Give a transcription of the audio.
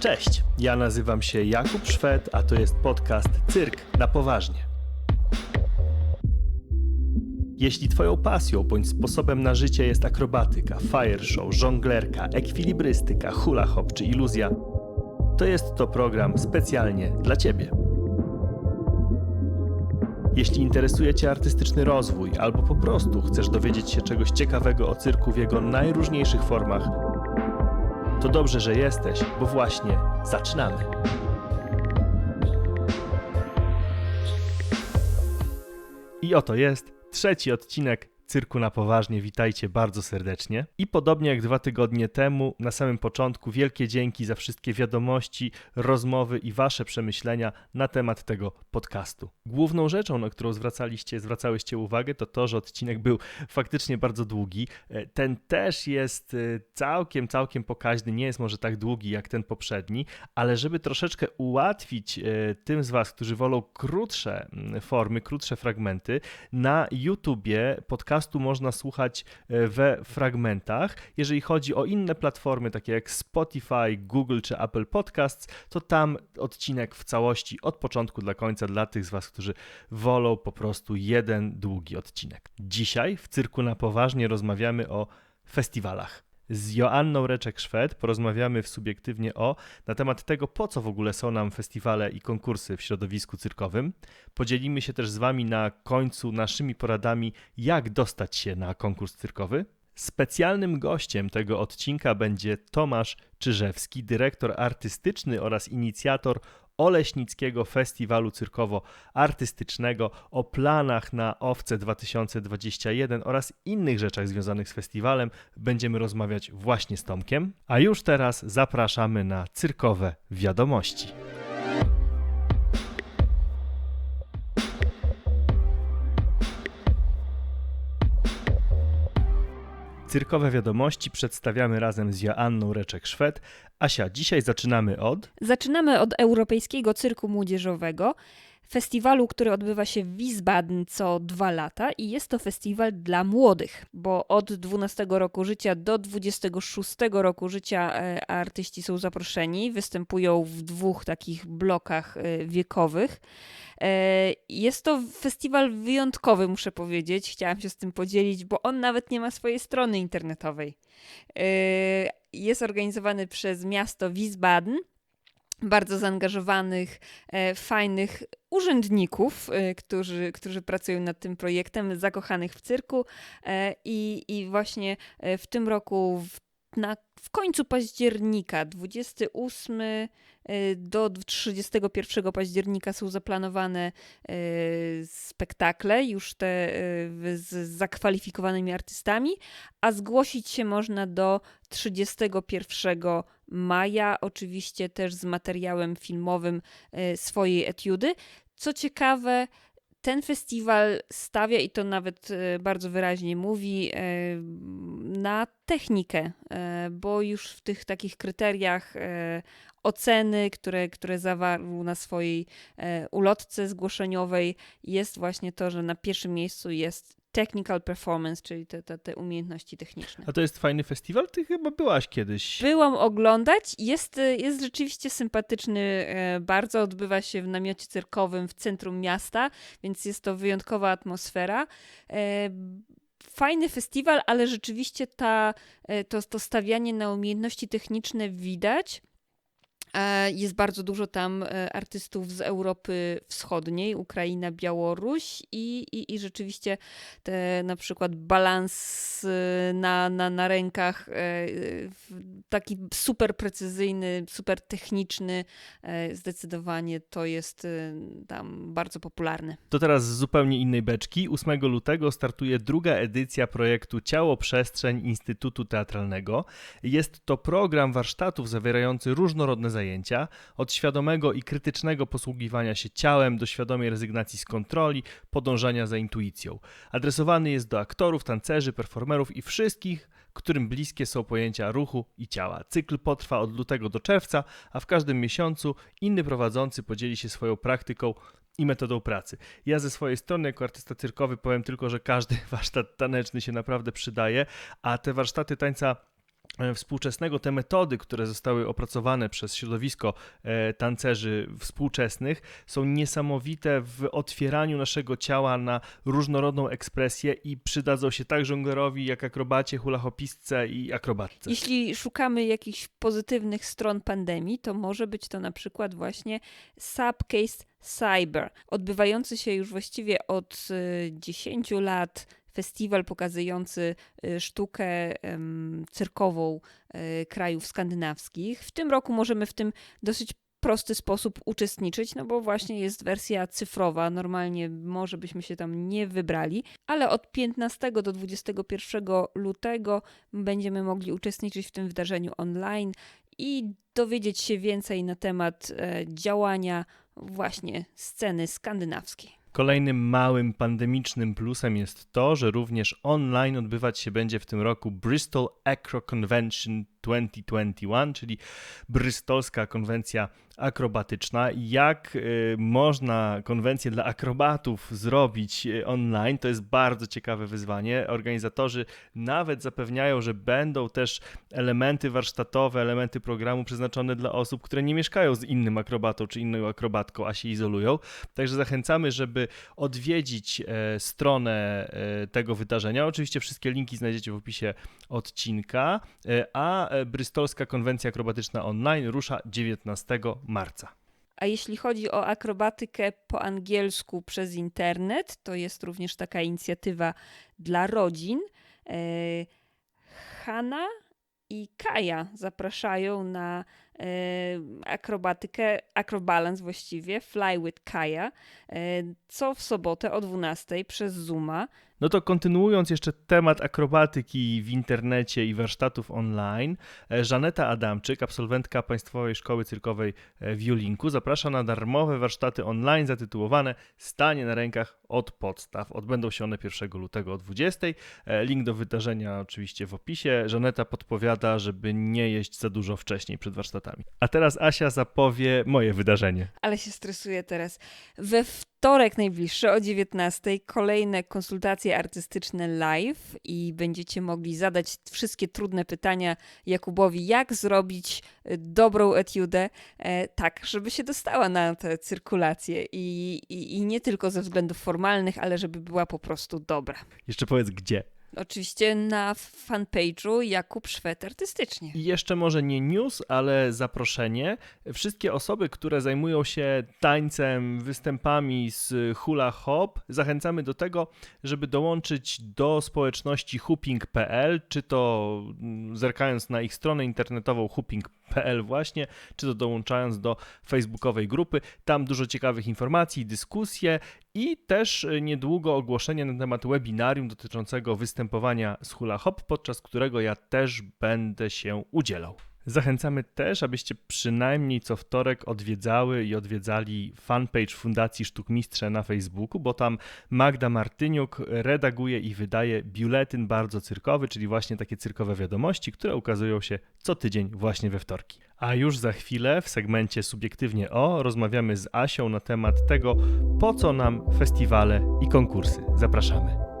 Cześć, ja nazywam się Jakub Szwed, a to jest podcast Cyrk na poważnie. Jeśli Twoją pasją bądź sposobem na życie jest akrobatyka, fire show, żonglerka, ekwilibrystyka, hula hop czy iluzja, to jest to program specjalnie dla Ciebie. Jeśli interesuje Cię artystyczny rozwój albo po prostu chcesz dowiedzieć się czegoś ciekawego o cyrku w jego najróżniejszych formach, to dobrze, że jesteś, bo właśnie zaczynamy. I oto jest trzeci odcinek Cyrku na poważnie. Witajcie bardzo serdecznie. I podobnie jak dwa tygodnie temu, na samym początku, wielkie dzięki za wszystkie wiadomości, rozmowy i wasze przemyślenia na temat tego podcastu. Główną rzeczą, na którą zwracaliście, zwracałyście uwagę, to to, że odcinek był faktycznie bardzo długi. E, ten też jest e, całkiem, całkiem pokaźny. Nie jest może tak długi jak ten poprzedni, ale żeby troszeczkę ułatwić e, tym z was, którzy wolą krótsze mm, formy, krótsze fragmenty, na YouTubie podcast podcastu można słuchać e, we fragmentach. Jeżeli chodzi o inne platformy, takie jak Spotify, Google czy Apple Podcasts, to tam odcinek w całości od początku do końca dla tych z Was, którzy wolą po prostu jeden długi odcinek. Dzisiaj w Cyrku na Poważnie rozmawiamy o festiwalach z Joanną Reczek-Szwed porozmawiamy w subiektywnie o na temat tego, po co w ogóle są nam festiwale i konkursy w środowisku cyrkowym. Podzielimy się też z Wami na końcu naszymi poradami, jak dostać się na konkurs cyrkowy. Specjalnym gościem tego odcinka będzie Tomasz Czyżewski, dyrektor artystyczny oraz inicjator Oleśnickiego Festiwalu Cyrkowo-Artystycznego, o planach na OWCE 2021 oraz innych rzeczach związanych z festiwalem będziemy rozmawiać właśnie z Tomkiem. A już teraz zapraszamy na cyrkowe wiadomości. Cyrkowe wiadomości przedstawiamy razem z Joanną Reczek-Szwed. Asia, dzisiaj zaczynamy od... Zaczynamy od Europejskiego Cyrku Młodzieżowego, festiwalu, który odbywa się w Wiesbaden co dwa lata i jest to festiwal dla młodych, bo od 12 roku życia do 26 roku życia e, artyści są zaproszeni, występują w dwóch takich blokach e, wiekowych. E, jest to festiwal wyjątkowy, muszę powiedzieć. Chciałam się z tym podzielić, bo on nawet nie ma swojej strony internetowej. Jest organizowany przez miasto Wiesbaden bardzo zaangażowanych, e, fajnych urzędników, e, którzy, którzy pracują nad tym projektem, zakochanych w cyrku. E, I, i właśnie w tym roku, w, na, w końcu października, 28 do 31 października są zaplanowane spektakle, już te z zakwalifikowanymi artystami, a zgłosić się można do 31 maja, oczywiście też z materiałem filmowym swojej etiudy. Co ciekawe, ten festiwal stawia, i to nawet e, bardzo wyraźnie mówi, e, na technikę, bo już w tych takich kryteriach oceny, które, które zawarł na swojej ulotce zgłoszeniowej, jest właśnie to, że na pierwszym miejscu jest technical performance, czyli te, te, te umiejętności techniczne. A to jest fajny festiwal? Ty chyba byłaś kiedyś. Byłam oglądać. Jest, jest rzeczywiście sympatyczny e, bardzo. Odbywa się w namiocie cyrkowym w centrum miasta, więc jest to wyjątkowa atmosfera e, fajny festiwal, ale rzeczywiście ta, e, to, to stawianie na umiejętności techniczne widać. E, jest bardzo dużo tam e, artystów z Europy Wschodniej, Ukraina, Białoruś i, i, i rzeczywiście te na przykład balans e, na, na, na rękach taki super precyzyjny, super techniczny, zdecydowanie to jest tam bardzo popularne. To teraz z zupełnie innej beczki. 8 lutego startuje druga edycja projektu Ciało Przestrzeń Instytutu Teatralnego. Jest to program warsztatów zawierający różnorodne zajęcia, od świadomego i krytycznego posługiwania się ciałem do świadomej rezygnacji z kontroli, podążania za intuicją. Adresowany jest do aktorów, tancerzy, performerów i wszystkich, którym bliskie są pojęcia ruchu i ciała. Cykl potrwa od lutego do czerwca, a w każdym miesiącu inny prowadzący podzieli się swoją praktyką i metodą pracy. Ja ze swojej strony, jako artysta cyrkowy, powiem tylko, że każdy warsztat taneczny się naprawdę przydaje, a te warsztaty tańca współczesnego, te metody, które zostały opracowane przez środowisko e, tancerzy współczesnych, są niesamowite w otwieraniu naszego ciała na różnorodną ekspresję i przydadzą się tak żonglerowi, jak akrobacie, hulahopistce i akrobatce. Jeśli szukamy jakichś pozytywnych stron pandemii, to może być to na przykład właśnie Subcase Cyber, odbywający się już właściwie od y, 10 lat festiwal pokazujący y, sztukę cyrkową y, krajów skandynawskich. W tym roku możemy w tym dosyć prosty sposób uczestniczyć, no bo właśnie jest wersja cyfrowa. Normalnie może byśmy się tam nie wybrali, ale od 15 do 21 lutego będziemy mogli uczestniczyć w tym wydarzeniu online i dowiedzieć się więcej na temat e, działania właśnie sceny skandynawskiej. Kolejnym małym pandemicznym plusem jest to, że również online odbywać się będzie w tym roku Bristol Acro Convention 2021, czyli brystolska konwencja akrobatyczna. Jak y, można konwencję dla akrobatów zrobić y, online, to jest bardzo ciekawe wyzwanie. Organizatorzy nawet zapewniają, że będą też elementy warsztatowe, elementy programu przeznaczone dla osób, które nie mieszkają z innym akrobatą czy inną akrobatką, a się izolują. Także zachęcamy, żeby odwiedzić e, stronę e, tego wydarzenia. Oczywiście wszystkie linki znajdziecie w opisie odcinka, e, a e, Brystolska Konwencja Akrobatyczna Online rusza 19 marca. A jeśli chodzi o akrobatykę po angielsku przez internet, to jest również taka inicjatywa dla rodzin. E, Hanna i Kaja zapraszają na e, akrobatykę, acrobalance właściwie, Fly with Kaja, e, co w sobotę o 12 przez Zooma. No to kontynuując jeszcze temat akrobatyki w internecie i warsztatów online, e, Żaneta Adamczyk, absolwentka Państwowej Szkoły Cyrkowej e, w Julinku, zaprasza na darmowe warsztaty online zatytułowane Stanie na rękach od podstaw. Odbędą się one 1 lutego o 20. E, Link do wydarzenia oczywiście w opisie. Żaneta podpowiada, żeby nie jeść za dużo wcześniej przed warsztatami. A teraz Asia zapowie moje wydarzenie. Ale się stresuję teraz. We wtorek najbliższy o 19 kolejne konsultacje artystyczne live i będziecie mogli zadać wszystkie trudne pytania Jakubowi, jak zrobić e, dobrą etiudę, e, tak, żeby się dostała na tę cyrkulację i, i, i nie tylko ze względów formalnych, ale żeby była po prostu dobra. Jeszcze powiedz gdzie. Oczywiście na fanpage'u Jakub Szwed Artystycznie. I jeszcze może nie news, ale zaproszenie. Wszystkie osoby, które zajmują się tańcem, występami z hula hop, zachęcamy do tego, żeby dołączyć do społeczności hooping.pl, czy to mm, zerkając na ich stronę internetową hooping.pl właśnie, czy to dołączając do facebookowej grupy. Tam dużo ciekawych informacji, dyskusje i też y, niedługo ogłoszenie na temat webinarium dotyczącego występowania z hula hop, podczas którego ja też będę się udzielał. Zachęcamy też, abyście przynajmniej co wtorek odwiedzały i odwiedzali fanpage Fundacji Sztukmistrze na Facebooku, bo tam Magda Martyniuk redaguje i wydaje biuletyn bardzo cyrkowy, czyli właśnie takie cyrkowe wiadomości, które ukazują się co tydzień właśnie we wtorki. A już za chwilę w segmencie Subiektywnie O rozmawiamy z Asią na temat tego, po co nam festiwale i konkursy. Zapraszamy.